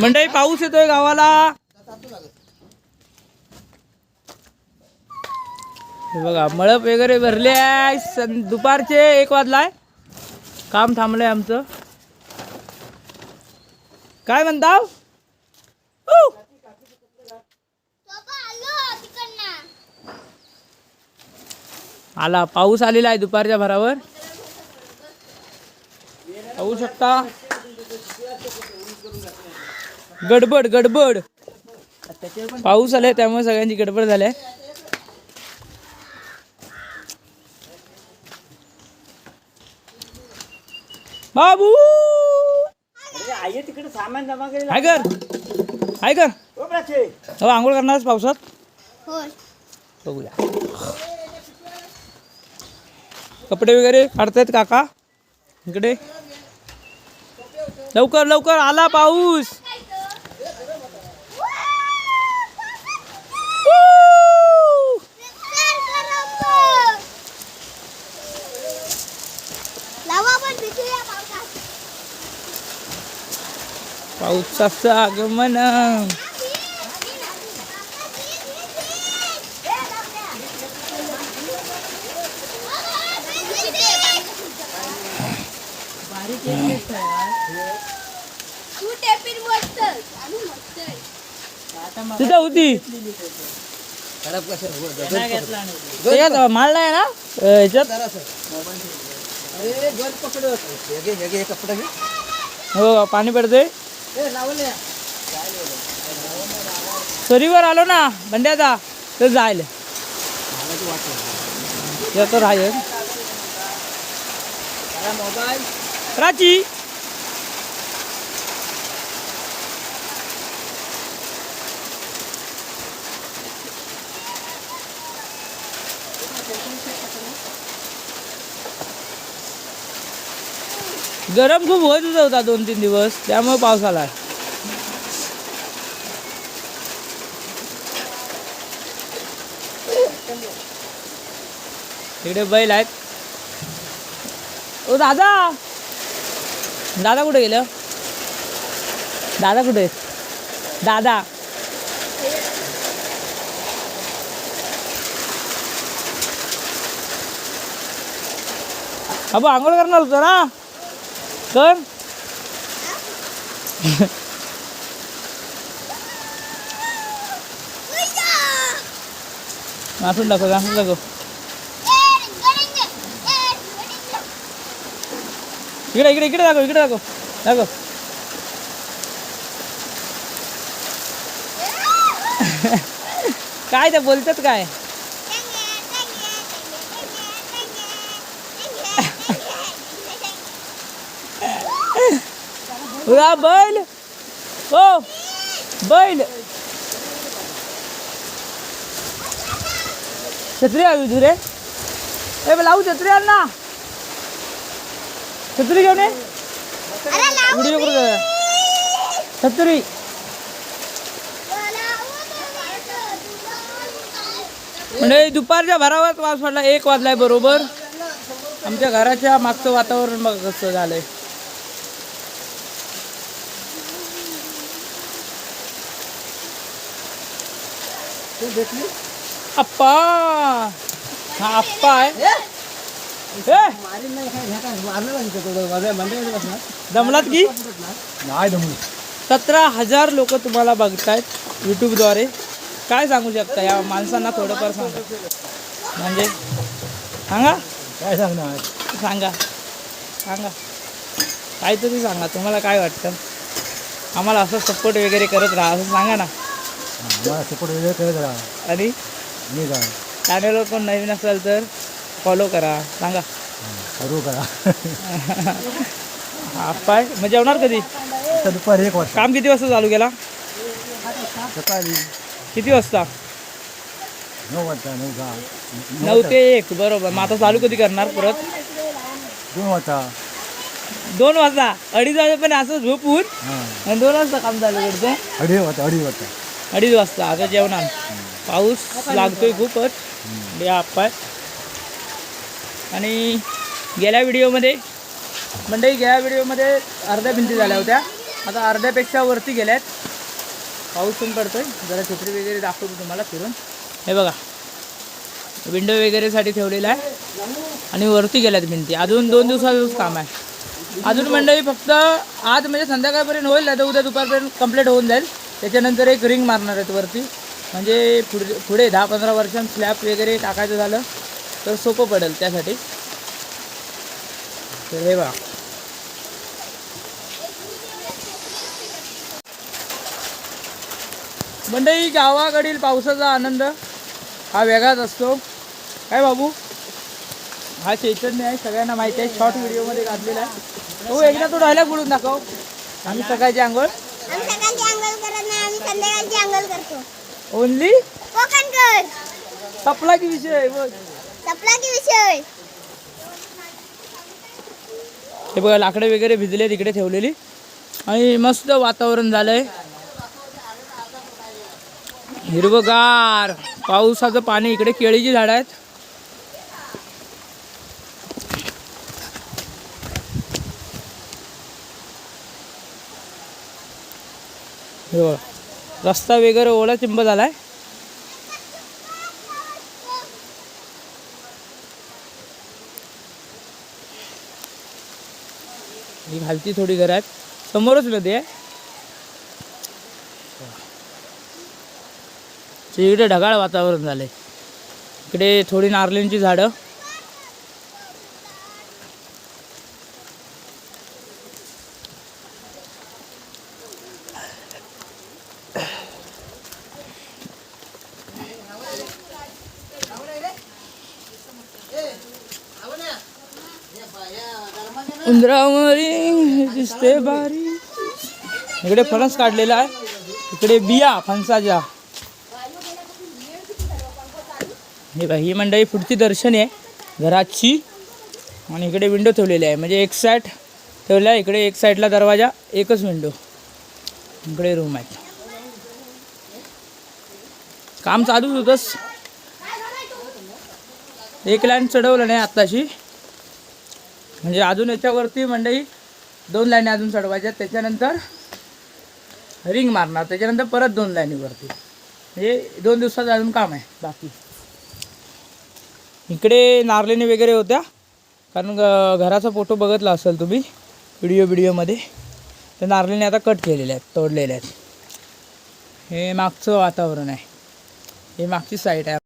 मंडई पाऊस येतोय गावाला. बघा मळप वगैरे भरले आहे. सं दुपारचे एक वाजलाय. काम थांबलंय आमचं. काय म्हणता आला पाऊस आलेला आहे दुपारच्या भरावर. पाहू शकता. गडबड गडबड. पाऊस आलाय त्यामुळे सगळ्यांची गडबड झाली आहे. बाबू! तिकडे सामान जमा केलं हाय कर. हाय कर. हो आंघोळ करणारच पावसात. बघूया. कपडे वगैरे काढतायत काका. इकडे. लवकर लवकर आला पाऊस Woo! लावा पण भिजूया पावसात पावसाचं आगमन. तिथं होती माल नाही ना? हो पाणी पडते सरीवर आलो ना बंड्याचा तर जायला येतो राहील प्राची गरम खूप होत होता दोन तीन दिवस. त्यामुळे पाऊस आला इकडे बैल आहेत. ओ दादा! दादा कुठे गेलं? दादा कुठे? आहेत दादा! अबो आंघोळ करणार होतो ना? कर. घासून दाखव घासून दाखव इकडे इकडे इकडे दाखव इकडे दाखव दाखव. काय ते बोलतात काय? उरा बैल. हो बैल. छत्री आली होती रे. ए लावू छत्री आण ना छत्री घेऊन ये. व्हिडिओ करू छत्री. म्हणजे दुपारच्या भरावर पाऊस पडला एक वाजलाय बरोबर. आमच्या घराच्या मागचं वातावरण बघ कसं झालंय. अप्पा! हा अप्पा आहे. ए, जमलात की? सतरा हजार लोक तुम्हाला बघतायत यूट्यूबद्वारे काय सांगू शकता या माणसांना थोडंफार सांगा. म्हणजे? सांगा? काय सांगणार? सांगा. सांगा. काहीतरी सांगा तुम्हाला काय वाटतं? आम्हाला असं सपोर्ट वगैरे करत राहा असं सांगा ना. मला सपोर्ट वगैरे करत राहा आणि? मी काय चॅनलवर कोण नवीन असेल तर फॉलो करा. सांगा. करू. करा पाय. मग जेवणार कधी? आता दुपारी एक वाजता. काम किती वाजता चालू केला? सकाळी. किती वाजता? नऊ वाजता नऊ दहा. नऊ ते एक बरोबर. मग आता चालू कधी करणार परत? दोन वाजता. दोन वाजता. अडीच वाजेपर्यंत असं झोपून हां. आणि दोन वाजता काम चालू करतो. अडीच वाजता अडीच वाजता. अडीच वाजता आता जेवणार. पाऊस लागतोय खूपच. हे आप्पा आणि गेल्या व्हिडिओमध्ये मंडळी गेल्या व्हिडिओमध्ये अर्ध्या भिंती झाल्या होत्या. आता अर्ध्यापेक्षा वरती गेल्यात. पाऊस पण पडतोय. जरा छत्री वगैरे दाखवतो तुम्हाला फिरून. हे बघा. विंडो वगैरेसाठी ठेवलेला आहे. आणि वरती गेल्यात भिंती. अजून दोन दिवसाचंच काम आहे. अजून मंडळी फक्त आज म्हणजे संध्याकाळपर्यंत होईल. नाही तर उद्या दुपारपर्यंत कंप्लीट होऊन जाईल. त्याच्यानंतर एक रिंग मारणार आहेत वरती. म्हणजे पुढे पुढे दहा पंधरा वर्षांत स्लॅब वगैरे टाकायचं झालं तर सोपं पडेल त्यासाठी. तर हे बघा. मंडई गावाकडील पावसाचा आनंद हा वेगळाच असतो. काय बाबू? हा चैतन्य आहे सगळ्यांना माहिती आहे. शॉर्ट व्हिडिओमध्ये घातलेला आहे. हो एकदा तो डायलॉग बोलून दाखव. आम्ही सकाळची आंघोळ आम्ही सकाळची अंघोळ करत नाही आम्ही संध्याकाळची अंघोळ करतो. ओनली कोकणकर सपला की विषय बघ. सपला की विषय. हे बघा लाकडं वगैरे भिजले तिकडे ठेवलेली. आणि मस्त वातावरण झालंय. हिरवगार. पावसाचं पाणी इकडे केळीची झाडं आहेत. हे बघा. रस्ता वगैरे ओला चिंब झालाय. ही घालती थोडी घरं आहेत. समोरच नदी आहे. इकडे ढगाळ वातावरण झालंय. इकडे थोडी नारळींची झाडं. उंदरावरी दिसते बारी. इकडे फणस काढलेला आहे. इकडे बिया फणसाच्या. हे बघा ही मंडळी पुढची दर्शन आहे. घराची. आणि इकडे विंडो ठेवलेली आहे. म्हणजे एक साईड ठेवला आहे. इकडे एक साईडला दरवाजा एकच विंडो इकडे रूम आहेत काम चालूच होतंच. एक लाईन चढवलं नाही आत्ताशी. म्हणजे अजून याच्यावरती मंडई दोन लाईनी अजून चढवायच्या त्याच्यानंतर रिंग मारणार त्याच्यानंतर परत दोन लाईनीवरती. म्हणजे दोन दिवसाचं अजून काम आहे बाकी. इकडे नारलेनी वगैरे होत्या कारण घराचा फोटो बघितला असेल तुम्ही व्हिडिओ व्हिडिओमध्ये. तर नारळीने आता कट केलेले आहेत तोडलेले आहेत. हे मागचं वातावरण आहे. हे मागची साईड आहे.